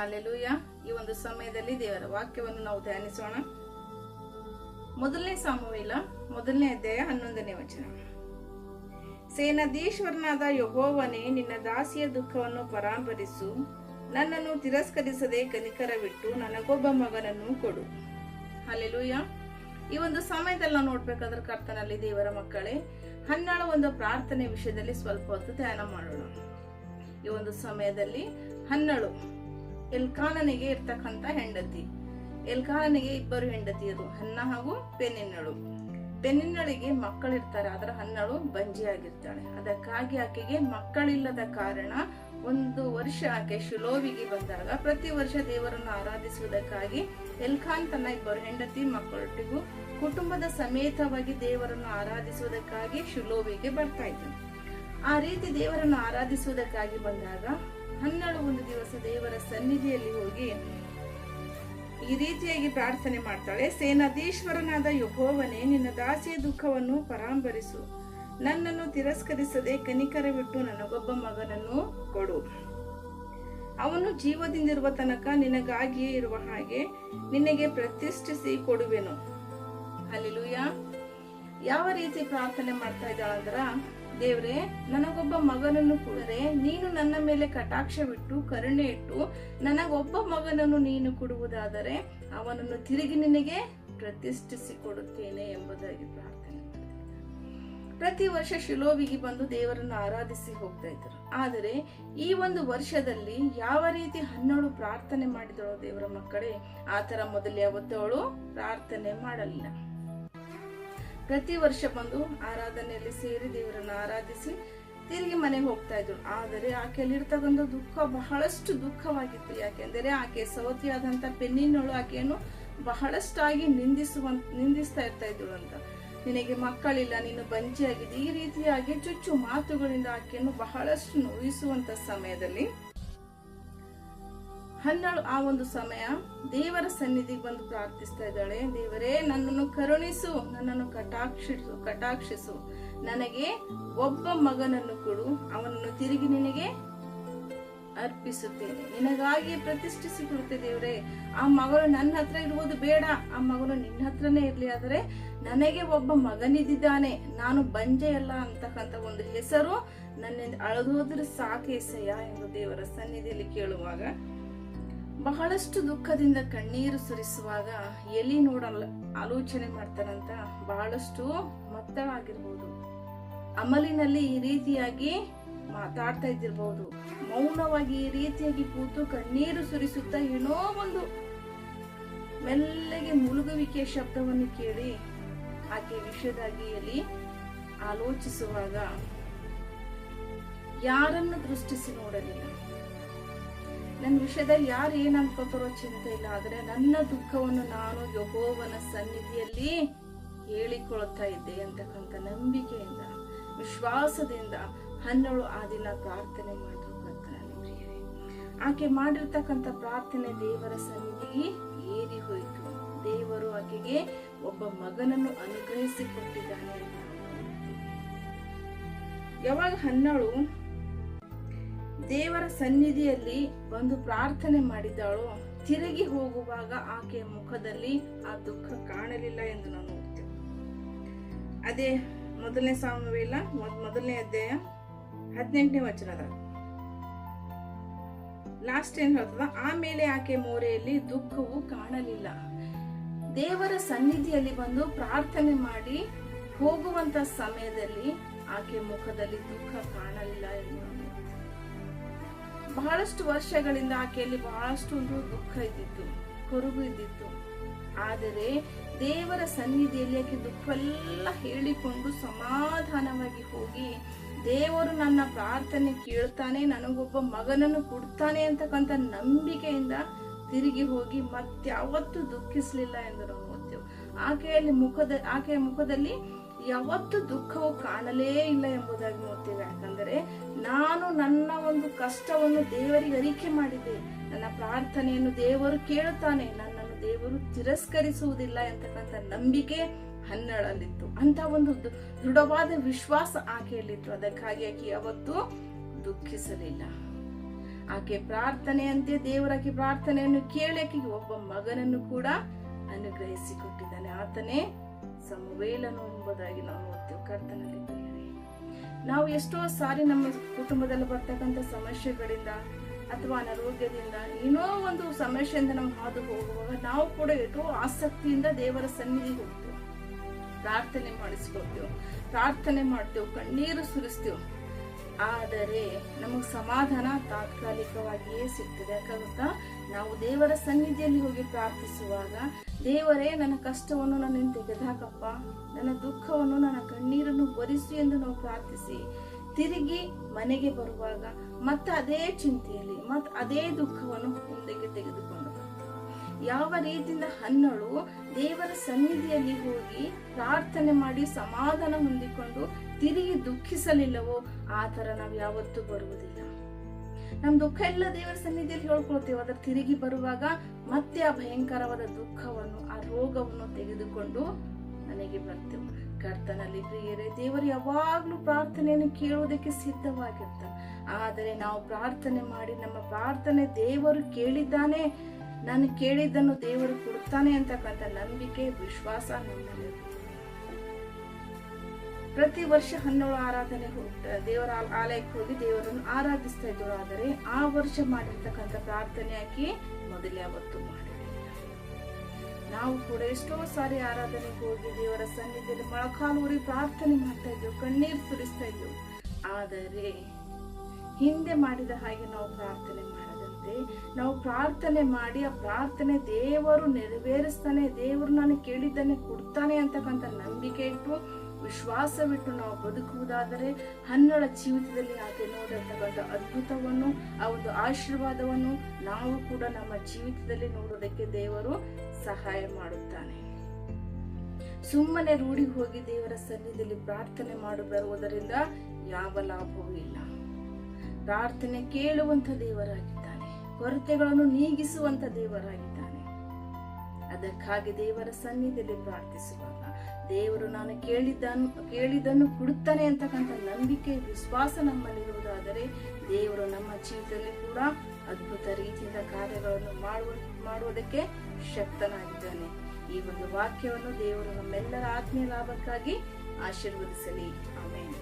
Hallelujah. ಈ ಒಂದು ಸಮಯದಲ್ಲಿ ದೇವರ ವಾಕ್ಯವನ್ನು ನಾವು ಧ್ಯಾನಿಸೋಣ. ಮೊದಲನೇ ಸಾಮುವೇಲ, ಮೊದಲನೇ ಅಧ್ಯಾಯ ಹನ್ನೊಂದನೇ ವಚನ. ಸೇನಾಧೀಶ್ವರನಾದ ಯಹೋವನೇ, ನಿನ್ನ ದಾಸಿಯ ದುಃಖವನ್ನು ಪರಾಂಬರಿಸು. ನನ್ನನ್ನು ತಿರಸ್ಕರಿಸದೆ ಕನಿಕರವಿಟ್ಟು ನನಗೊಬ್ಬ ಮಗನನ್ನು ಕೊಡು. ಹಾಲೆಲೂಯ. ಈ ಒಂದು ಸಮಯದಲ್ಲಿ ನಾವು ನೋಡ್ಬೇಕಾದ್ರೆ ಕರ್ತನಲ್ಲಿ ದೇವರ ಮಕ್ಕಳೇ, ಹನ್ನಾಳ ಒಂದು ಪ್ರಾರ್ಥನೆ ವಿಷಯದಲ್ಲಿ ಸ್ವಲ್ಪ ಹೊತ್ತು ಧ್ಯಾನ ಮಾಡೋಣ. ಈ ಒಂದು ಸಮಯದಲ್ಲಿ ಹನ್ನಳು. ಎಲ್ಕಾನನಿಗೆ ಇರ್ತಕ್ಕಂಥ ಹೆಂಡತಿ. ಎಲ್ಕಾನನಿಗೆ ಇಬ್ಬರು ಹೆಂಡತಿಯರು ಹನ್ನ ಹಾಗೂ ಪೆನ್ನಿನ್ನಳು ಪೆನ್ನಿನ್ನಳಿಗೆ ಮಕ್ಕಳಿರ್ತಾರೆ, ಆದ್ರೆ ಹನ್ನಳು ಬಂಜಿ ಆಗಿರ್ತಾಳೆ ಅದಕ್ಕಾಗಿ ಆಕೆಗೆ ಮಕ್ಕಳಿಲ್ಲದ ಕಾರಣ ಒಂದು ವರ್ಷ ಆಕೆ ಶಿಲೋವಿಗೆ ಬಂದಾಗ ಪ್ರತಿ ವರ್ಷ ದೇವರನ್ನು ಆರಾಧಿಸುವುದಕ್ಕಾಗಿ ಎಲ್ಖಾನ್ ತನ್ನ ಇಬ್ಬರು ಹೆಂಡತಿ ಮಕ್ಕಳೊಟ್ಟಿಗೂ ಕುಟುಂಬದ ಸಮೇತವಾಗಿ ದೇವರನ್ನು ಆರಾಧಿಸುವುದಕ್ಕಾಗಿ ಶಿಲೋವಿಗೆ ಬರ್ತಾ ಇದ್ದನು ಆ ರೀತಿ ದೇವರನ್ನು ಆರಾಧಿಸುವುದಕ್ಕಾಗಿ ಬಂದಾಗ ಹನ್ನೆರಡು ಒಂದು ದಿವಸ ದೇವರ ಸನ್ನಿಧಿಯಲ್ಲಿ ಹೋಗಿ ಈ ರೀತಿಯಾಗಿ ಪ್ರಾರ್ಥನೆ ಮಾಡ್ತಾಳೆ, ಸೇನಾಧೀಶ್ವರನಾದ ಯಹೋವನೇ, ನಿನ್ನ ದಾಸಿಯ ದುಃಖವನ್ನು ಪರಾಂಬರಿಸು. ನನ್ನನ್ನು ತಿರಸ್ಕರಿಸದೆ ಕನಿಕರ ಬಿಟ್ಟು ನನಗೊಬ್ಬ ಮಗನನ್ನು ಕೊಡು. ಅವನು ಜೀವದಿಂದಿರುವ ತನಕ ನಿನಗಾಗಿಯೇ ಇರುವ ಹಾಗೆ ನಿನಗೆ ಪ್ರತಿಷ್ಠಿಸಿ ಕೊಡುವೆನು. ಅಲ್ಲಿ ಯಾವ ರೀತಿ ಪ್ರಾರ್ಥನೆ ಮಾಡ್ತಾ ಇದ್ದಾಳಂದ್ರ ದೇವ್ರೆ, ನನಗೊಬ್ಬ ಮಗನನ್ನು ಕೊಡರೆ ನೀನು ನನ್ನ ಮೇಲೆ ಕಟಾಕ್ಷವಿಟ್ಟು ಕರುಣೆ ಇಟ್ಟು ನನಗೊಬ್ಬ ಮಗನನ್ನು ನೀನು ಕೊಡುವುದಾದರೆ ಅವನನ್ನು ತಿರುಗಿ ನಿನಗೆ ಪ್ರತಿಷ್ಠಿಸಿ ಕೊಡುತ್ತೇನೆ ಎಂಬುದಾಗಿ ಪ್ರಾರ್ಥನೆ ಪ್ರತಿ ವರ್ಷ ಶಿಲೋವಿಗೆ ಬಂದು ದೇವರನ್ನು ಆರಾಧಿಸಿ ಹೋಗ್ತಾ ಇದ್ರು ಆದರೆ ಈ ಒಂದು ವರ್ಷದಲ್ಲಿ ಯಾವ ರೀತಿ ಹನ್ನೋಳು ಪ್ರಾರ್ಥನೆ ಮಾಡಿದಳು ದೇವರ ಮಕ್ಕಳೇ, ಆ ಥರ ಮೊದಲು ಯಾವತ್ತೂ ಅವಳು ಪ್ರಾರ್ಥನೆ ಮಾಡಲಿಲ್ಲ. ಪ್ರತಿ ವರ್ಷ ಬಂದು ಆರಾಧನೆಯಲ್ಲಿ ಸೇರಿ ದೇವರನ್ನು ಆರಾಧಿಸಿ ತಿರುಗಿ ಮನೆಗೆ ಹೋಗ್ತಾ ಇದ್ರು. ಆದರೆ ಆಕೆಯಲ್ಲಿರ್ತಕ್ಕಂಥ ದುಃಖ ಬಹಳಷ್ಟು ದುಃಖವಾಗಿತ್ತು. ಯಾಕೆಂದರೆ ಆಕೆ ಸವತಿಯಾದಂಥ ಪೆನ್ನಿನಳು ಆಕೆಯನ್ನು ಬಹಳಷ್ಟಾಗಿ ನಿಂದಿಸುವ, ನಿಂದಿಸ್ತಾ ಇರ್ತಾ ಇದ್ರು ಅಂತ. ನಿನಗೆ ಮಕ್ಕಳಿಲ್ಲ, ನೀನು ಬಂಜಿಯಾಗಿದೆ ಈ ರೀತಿಯಾಗಿ ಚುಚ್ಚು ಮಾತುಗಳಿಂದ ಆಕೆಯನ್ನು ಬಹಳಷ್ಟು ನೋಯಿಸುವಂಥ ಸಮಯದಲ್ಲಿ ಹನ್ನೆರಡು, ಆ ಒಂದು ಸಮಯ ದೇವರ ಸನ್ನಿಧಿಗೆ ಬಂದು ಪ್ರಾರ್ಥಿಸ್ತಾ ಇದ್ದಾಳೆ. ದೇವರೇ, ನನ್ನನ್ನು ಕರುಣಿಸು, ನನ್ನನ್ನು ಕಟಾಕ್ಷಿಸು ಕಟಾಕ್ಷಿಸು. ನನಗೆ ಒಬ್ಬ ಮಗನನ್ನು ಕೊಡು. ಅವನನ್ನು ತಿರುಗಿ ನಿನಗೆ ಅರ್ಪಿಸುತ್ತೇನೆ. ನಿನಗಾಗಿ ಪ್ರತಿಷ್ಠಿಸಿ ಕೊಡುತ್ತೆ ದೇವರೇ. ಆ ಮಗಳು ನನ್ನ ಹತ್ರ ಇರುವುದು ಬೇಡ. ಆ ಮಗನು ನಿನ್ನ ಹತ್ರನೇ ಇರಲಿ. ಆದರೆ ನನಗೆ ಒಬ್ಬ ಮಗನಿದ್ದಾನೆ. ನಾನು ಬಂಜೆಯಲ್ಲ ಅಂತಕ್ಕಂಥ ಒಂದು ಹೆಸರು ನನ್ನಿಂದ ಅಳದೋದ್ರೆ ಸಾಕೇಸಯ್ಯ ಎಂದು ದೇವರ ಸನ್ನಿಧಿಯಲ್ಲಿ ಕೇಳುವಾಗ ಬಹಳಷ್ಟು ದುಃಖದಿಂದ ಕಣ್ಣೀರು ಸುರಿಸುವಾಗ ಎಲಿ ನೋಡಲ್ಲ ಆಲೋಚನೆ ಮಾಡ್ತಾರಂತ ಬಹಳಷ್ಟು ಮತ್ತವಾಗಿರ್ಬೋದು ಅಮಲಿನಲ್ಲಿ ಈ ರೀತಿಯಾಗಿ ಮಾತಾಡ್ತಾ ಇದ್ದಿರ್ಬಹುದು ಮೌನವಾಗಿ ಈ ರೀತಿಯಾಗಿ ಕೂತು ಕಣ್ಣೀರು ಸುರಿಸುತ್ತಾ ಏನೋ ಒಂದು ಮೆಲ್ಲಗೆ ಮುಳುಗುವಿಕೆ ಶಬ್ದವನ್ನು ಕೇಳಿ ಆಕೆ ವಿಷಯದಾಗಿ ಎಲ್ಲಿ ಆಲೋಚಿಸುವಾಗ ಯಾರನ್ನು ದೃಷ್ಟಿಸಿ ನೋಡಲಿಲ್ಲ. ನನ್ನ ವಿಷಯದಲ್ಲಿ ಯಾರು ಏನು ಅನ್ಕೋತಾರೋ ಚಿಂತೆ ಇಲ್ಲ. ಆದರೆ ನನ್ನ ದುಃಖವನ್ನು ನಾನು ಯಹೋವನ ಸನ್ನಿಧಿಯಲ್ಲಿ ಹೇಳಿಕೊಳ್ತಾ ಇದ್ದೆ ಅಂತಕ್ಕಂಥ ನಂಬಿಕೆಯಿಂದ, ವಿಶ್ವಾಸದಿಂದ ಹನ್ನಳು ಆ ದಿನ ಪ್ರಾರ್ಥನೆ ಮಾಡಿದ್ರು ಕರ್ತನಲ್ಲಿ ಪ್ರಿಯರೇ. ಆಕೆ ಮಾಡಿರ್ತಕ್ಕಂಥ ಪ್ರಾರ್ಥನೆ ದೇವರ ಸನ್ನಿಧಿಗೆ ಏರಿ ಹೋಯಿತು. ದೇವರು ಆಕೆಗೆ ಒಬ್ಬ ಮಗನನ್ನು ಅನುಗ್ರಹಿಸಿಕೊಟ್ಟಿದ್ದಾನೆ ಅಂತ ಯಾವಾಗ ಹನ್ನೆರಡು ದೇವರ ಸನ್ನಿಧಿಯಲ್ಲಿ ಬಂದು ಪ್ರಾರ್ಥನೆ ಮಾಡಿದ್ದಾಳು ತಿರುಗಿ ಹೋಗುವಾಗ ಆಕೆಯ ಮುಖದಲ್ಲಿ ಆ ದುಃಖ ಕಾಣಲಿಲ್ಲ ಎಂದು ನಾವು ನೋಡ್ತೇವೆ. ಅದೇ ಮೊದಲನೇ ಸಾಮವೇಲ ಮೊದಲನೇ ಅಧ್ಯಾಯ, ಹದಿನೆಂಟನೇ ವಚನದ. ಲಾಸ್ಟ್ ಏನ್ ಹೇಳ್ತದ? ಆಮೇಲೆ ಆಕೆ ಮೋರೆಯಲ್ಲಿ ದುಃಖವು ಕಾಣಲಿಲ್ಲ. ದೇವರ ಸನ್ನಿಧಿಯಲ್ಲಿ ಬಂದು ಪ್ರಾರ್ಥನೆ ಮಾಡಿ ಹೋಗುವಂತ ಸಮಯದಲ್ಲಿ ಆಕೆ ಮುಖದಲ್ಲಿ ದುಃಖ ಕಾಣಲಿಲ್ಲ ಎಂದು. ಬಹಳಷ್ಟು ವರ್ಷಗಳಿಂದ ಆಕೆಯಲ್ಲಿ ಬಹಳಷ್ಟು ಒಂದು ದುಃಖ ಇದ್ದಿತ್ತು, ಕೊರಗು ಇದ್ದಿತ್ತು. ಆದರೆ ದೇವರ ಸನ್ನಿಧಿಯಲ್ಲಿ ಆಕೆ ಎಲ್ಲ ಹೇಳಿಕೊಂಡು ಸಮಾಧಾನವಾಗಿ ಹೋಗಿ, ದೇವರು ನನ್ನ ಪ್ರಾರ್ಥನೆ ಕೇಳ್ತಾನೆ, ನನಗೊಬ್ಬ ಮಗನನ್ನು ಕೊಡ್ತಾನೆ ಅಂತಕ್ಕಂಥ ನಂಬಿಕೆಯಿಂದ ತಿರುಗಿ ಹೋಗಿ ಮತ್ತಾವತ್ತೂ ದುಃಖಿಸಲಿಲ್ಲ ಎಂದು ನಾವು ನೋಡ್ತೇವೆ ಆಕೆಯಲ್ಲಿ ಮುಖದ, ಆಕೆಯ ಮುಖದಲ್ಲಿ ಯಾವತ್ತು ದುಃಖವು ಕಾಣಲೇ ಇಲ್ಲ ಎಂಬುದಾಗಿ ನೋಡ್ತೇವೆ. ಯಾಕಂದರೆ ನಾನು ನನ್ನ ಒಂದು ಕಷ್ಟವನ್ನು ದೇವರಿಗೆ ಅರಿಕೆ ಮಾಡಿದೆ. ನನ್ನ ಪ್ರಾರ್ಥನೆಯನ್ನು ದೇವರು ಕೇಳುತ್ತಾನೆ. ನನ್ನನ್ನು ದೇವರು ತಿರಸ್ಕರಿಸುವುದಿಲ್ಲ ಎಂತಕ್ಕಂಥ ನಂಬಿಕೆ ಹನ್ನೆರಡಲ್ಲಿತ್ತು. ಅಂತ ಒಂದು ದೃಢವಾದ ವಿಶ್ವಾಸ ಆಕೆಯಲ್ಲಿತ್ತು. ಅದಕ್ಕಾಗಿ ಆಕೆ ಯಾವತ್ತು ದುಃಖಿಸಲಿಲ್ಲ. ಆಕೆ ಪ್ರಾರ್ಥನೆಯಂತೆ ದೇವರಾಕೆ ಪ್ರಾರ್ಥನೆಯನ್ನು ಕೇಳಕ್ಕೆ ಒಬ್ಬ ಮಗನನ್ನು ಕೂಡ ಅನುಗ್ರಹಿಸಿಕೊಟ್ಟಿದ್ದಾನೆ. ಆತನೇ ಸಮವೇಲನು ಎಂಬುದಾಗಿ ನಾವು ನೋಡ್ತೇವೆ, ಕರ್ತನಲ್ಲಿ. ನಾವು ಎಷ್ಟೋ ಸಾರಿ ನಮ್ಮ ಕುಟುಂಬದಲ್ಲಿ ಬರ್ತಕ್ಕಂಥ ಸಮಸ್ಯೆಗಳಿಂದ ಅಥವಾ ಅನಾರೋಗ್ಯದಿಂದ ಏನೋ ಒಂದು ಸಮಸ್ಯೆಯಿಂದ ನಾವು ಹಾದು ಹೋಗುವಾಗ ನಾವು ಕೂಡ ಎಷ್ಟೋ ಆಸಕ್ತಿಯಿಂದ ದೇವರ ಸನ್ನಿಧಿಗೆ ಹೋಗ್ತೇವೆ. ಪ್ರಾರ್ಥನೆ ಮಾಡಿಸ್ಕೊಳ್ತೇವೆ, ಪ್ರಾರ್ಥನೆ ಮಾಡ್ತೇವೆ, ಕಣ್ಣೀರು ಸುರಿಸ್ತೇವೆ. ಆದರೆ ನಮಗೆ ಸಮಾಧಾನ ತಾತ್ಕಾಲಿಕವಾಗಿಯೇ ಸಿಗ್ತದೆ. ಯಾಕಂತ ನಾವು ದೇವರ ಸನ್ನಿಧಿಯಲ್ಲಿ ಹೋಗಿ ಪ್ರಾರ್ಥಿಸುವಾಗ, ದೇವರೇ, ನನ್ನ ಕಷ್ಟವನ್ನು ನನ್ನ ತೆಗೆದಾಕಪ್ಪ ನನ್ನ ದುಃಖವನ್ನು ನನ್ನ ಕಣ್ಣೀರನ್ನು ಬರಿಸು ಎಂದು ನಾವು ಪ್ರಾರ್ಥಿಸಿ. ತಿರುಗಿ ಮನೆಗೆ ಬರುವಾಗ ಮತ್ತೆ ಅದೇ ಚಿಂತೆಯಲ್ಲಿ, ಮತ್ತೆ ಅದೇ ದುಃಖವನ್ನು ಮುಂದಕ್ಕೆ ತೆಗೆದುಕೊಂಡು. ಯಾವ ರೀತಿಯಿಂದ ಹನ್ನಳು ದೇವರ ಸನ್ನಿಧಿಯಲ್ಲಿ ಹೋಗಿ ಪ್ರಾರ್ಥನೆ ಮಾಡಿ ಸಮಾಧಾನ ಹೊಂದಿಕೊಂಡು ತಿರುಗಿ ದುಃಖಿಸಲಿಲ್ಲವೋ, ಆ ಥರ ನಾವು ಯಾವತ್ತೂ ಬರುವುದಿಲ್ಲ. ನಮ್ ದುಃಖ ಎಲ್ಲ ದೇವರ ಸನ್ನಿಧಿಯಲ್ಲಿ ಹೇಳ್ಕೊಳ್ತೇವೆ. ಅದರ ತಿರುಗಿ ಬರುವಾಗ ಮತ್ತೆ ಆ ಭಯಂಕರವಾದ ದುಃಖವನ್ನು, ಆ ರೋಗವನ್ನು ತೆಗೆದುಕೊಂಡು ಮನೆಗೆ ಬರ್ತೇವೆ. ಕರ್ತನಲ್ಲಿ ಪ್ರಿಯರೇ, ದೇವರು ಯಾವಾಗ್ಲೂ ಪ್ರಾರ್ಥನೆಯನ್ನು ಕೇಳುವುದಕ್ಕೆ ಸಿದ್ಧವಾಗಿರ್ತಾರೆ. ಆದರೆ ನಾವು ಪ್ರಾರ್ಥನೆ ಮಾಡಿ ನಮ್ಮ ಪ್ರಾರ್ಥನೆ ದೇವರು ಕೇಳಿದ್ದಾನೆ, ನಾನು ಕೇಳಿದ್ದನ್ನು ದೇವರು ಕೊಡ್ತಾನೆ ಅಂತಕ್ಕಂಥ ನಂಬಿಕೆ, ವಿಶ್ವಾಸ ನಮ್ಮಲ್ಲಿ ಪ್ರತಿ ವರ್ಷ ಹನ್ನೋಳು ಆರಾಧನೆ ದೇವರ ಆಲಯಕ್ಕೆ ಹೋಗಿ ದೇವರನ್ನು ಆರಾಧಿಸ್ತಾ ಇದ್ರು ಆದರೆ ಆ ವರ್ಷ ಮಾಡಿರ್ತಕ್ಕಂಥ ಪ್ರಾರ್ಥನೆ ಹಾಕಿ ಮೊದಲೇ ಅವತ್ತು ನಾವು ಕೂಡ ಎಷ್ಟೋ ಸಾರಿ ಆರಾಧನೆಗೆ ಹೋಗಿ ದೇವರ ಸನ್ನಿಧಿಯಲ್ಲಿ ಮೊಳಕಾಲೂರಿ ಪ್ರಾರ್ಥನೆ ಮಾಡ್ತಾ ಇದ್ವು ಕಣ್ಣೀರು ಸುರಿಸ್ತಾ ಇದ್ವು ಆದರೆ ಹಿಂದೆ ಮಾಡಿದ ಹಾಗೆ ನಾವು ಪ್ರಾರ್ಥನೆ ಮಾಡದಂತೆ, ನಾವು ಪ್ರಾರ್ಥನೆ ಮಾಡಿ ಆ ಪ್ರಾರ್ಥನೆ ದೇವರು ನೆರವೇರಿಸ್ತಾನೆ, ದೇವರು ನಾನು ಕೇಳಿದ್ದಾನೆ ಕೊಡ್ತಾನೆ ಅಂತಕ್ಕಂಥ ನಂಬಿಕೆ ಇಟ್ಟು ವಿಶ್ವಾಸವಿಟ್ಟು ನಾವು ಬದುಕುವುದಾದರೆ ಹನ್ನಳ ಜೀವಿತದಲ್ಲಿ ಆಕೆ ನೋಡಿರ್ತಕ್ಕಂಥ ಅದ್ಭುತವನ್ನು, ಆ ಒಂದು ಆಶೀರ್ವಾದವನ್ನು ನಾವು ಕೂಡ ನಮ್ಮ ಜೀವಿತದಲ್ಲಿ ನೋಡೋದಕ್ಕೆ ದೇವರು ಸಹಾಯ ಮಾಡುತ್ತಾನೆ. ಸುಮ್ಮನೆ ರೂಢಿ ಹೋಗಿ ದೇವರ ಸನ್ನಿಧಿಯಲ್ಲಿ ಪ್ರಾರ್ಥನೆ ಮಾಡಿ ಬರುವುದರಿಂದ ಯಾವ ಲಾಭವೂ ಇಲ್ಲ. ಪ್ರಾರ್ಥನೆ ಕೇಳುವಂತ ದೇವರಾಗಿದ್ದಾನೆ. ಕೊರತೆಗಳನ್ನು ನೀಗಿಸುವಂತ ದೇವರಾಗಿದ್ದಾನೆ. ಅದಕ್ಕಾಗಿ ದೇವರ ಸನ್ನಿಧಿಯಲ್ಲಿ ಪ್ರಾರ್ಥಿಸುವಾಗ ದೇವರು ನಾನು ಕೇಳಿದ್ದನ್ನು ಕೇಳಿದ್ದನ್ನು ಕೊಡುತ್ತಾನೆ ಅಂತಕ್ಕಂಥ ನಂಬಿಕೆ, ವಿಶ್ವಾಸ ನಮ್ಮಲ್ಲಿರುವುದಾದರೆ ದೇವರು ನಮ್ಮ ಜೀವಿತದಲ್ಲಿ ಕೂಡ ಅದ್ಭುತ ರೀತಿಯಿಂದ ಕಾರ್ಯಗಳನ್ನು ಮಾಡುವ, ಮಾಡುವುದಕ್ಕೆ ಶಕ್ತನಾಗಿದ್ದಾನೆ. ಈ ಒಂದು ವಾಕ್ಯವನ್ನು ದೇವರು ನಮ್ಮೆಲ್ಲರ ಆತ್ಮೀಯ ಲಾಭಕ್ಕಾಗಿ ಆಶೀರ್ವದಿಸಲಿ. ಆಮೇಲೆ